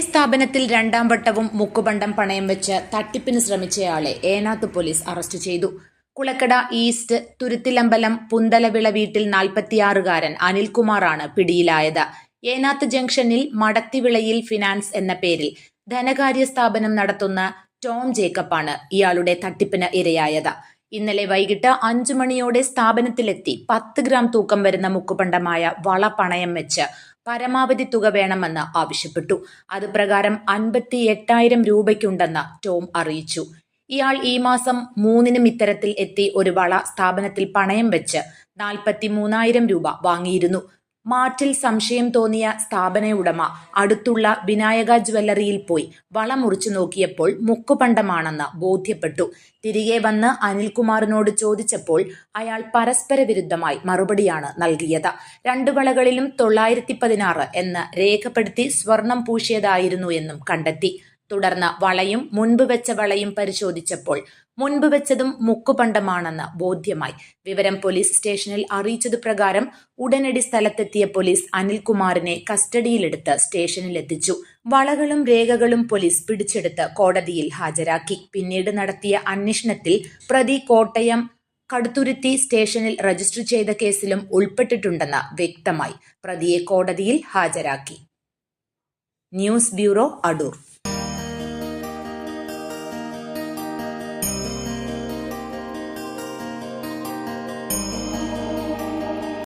സ്ഥാപനത്തിൽ രണ്ടാം വട്ടവും മുക്കുപണ്ടം പണയം വെച്ച് തട്ടിപ്പിന് ശ്രമിച്ചയാളെ ഏനാത്ത് പോലീസ് അറസ്റ്റ് ചെയ്തു. കുളക്കട ഈസ്റ്റ് തുരുത്തിലമ്പലം പുന്തലവിള വീട്ടിൽ നാൽപ്പത്തിയാറുകാരൻ അനിൽകുമാറാണ് പിടിയിലായത്. ഏനാത്ത് ജംഗ്ഷനിൽ മടത്തിവിളയിൽ ഫിനാൻസ് എന്ന പേരിൽ ധനകാര്യ സ്ഥാപനം നടത്തുന്ന ടോം ജേക്കബാണ് ഇയാളുടെ തട്ടിപ്പിന് ഇരയായത്. ഇന്നലെ വൈകിട്ട് അഞ്ചു മണിയോടെ സ്ഥാപനത്തിലെത്തി പത്ത് ഗ്രാം തൂക്കം വരുന്ന മുക്കുപണ്ടമായ വള പണയം വെച്ച് പരമാവധി തുക വേണമെന്ന് ആവശ്യപ്പെട്ടു. അത് പ്രകാരം അൻപത്തി എട്ടായിരം രൂപയ്ക്കുണ്ടെന്ന് ടോം അറിയിച്ചു. ഇയാൾ ഈ മാസം മൂന്നിനും ഇത്തരത്തിൽ എത്തി ഒരു വള സ്ഥാപനത്തിൽ പണയം വെച്ച് നാൽപ്പത്തി മൂന്നായിരം രൂപ വാങ്ങിയിരുന്നു. മാറ്റിൽ സംശയം തോന്നിയ സ്ഥാപന ഉടമ അടുത്തുള്ള വിനായക ജ്വല്ലറിയിൽ പോയി വള മുറിച്ചു നോക്കിയപ്പോൾ മുക്കുപണ്ടമാണെന്ന് ബോധ്യപ്പെട്ടു. തിരികെ വന്ന് അനിൽകുമാറിനോട് ചോദിച്ചപ്പോൾ അയാൾ പരസ്പര വിരുദ്ധമായി മറുപടിയാണ് നൽകിയത്. രണ്ടു വളകളിലും തൊള്ളായിരത്തി പതിനാറ് എന്ന് രേഖപ്പെടുത്തി സ്വർണം പൂശിയതായിരുന്നു എന്നും കണ്ടെത്തി. തുടർന്ന് വളയും മുൻപ് വെച്ച വളയും പരിശോധിച്ചപ്പോൾ മുൻപ് വെച്ചതും മുക്കുപണ്ടമാണെന്ന് ബോധ്യമായി. വിവരം പോലീസ് സ്റ്റേഷനിൽ അറിയിച്ചതു പ്രകാരം ഉടനടി സ്ഥലത്തെത്തിയ പോലീസ് അനിൽകുമാറിനെ കസ്റ്റഡിയിലെടുത്ത് സ്റ്റേഷനിലെത്തിച്ചു. വളകളും രേഖകളും പോലീസ് പിടിച്ചെടുത്ത് കോടതിയിൽ ഹാജരാക്കി. പിന്നീട് നടത്തിയ അന്വേഷണത്തിൽ പ്രതി കോട്ടയം കടുത്തുരുത്തി സ്റ്റേഷനിൽ രജിസ്റ്റർ ചെയ്ത കേസിലും ഉൾപ്പെട്ടിട്ടുണ്ടെന്ന് വ്യക്തമായി. പ്രതിയെ കോടതിയിൽ ഹാജരാക്കി. News bureau Adoor.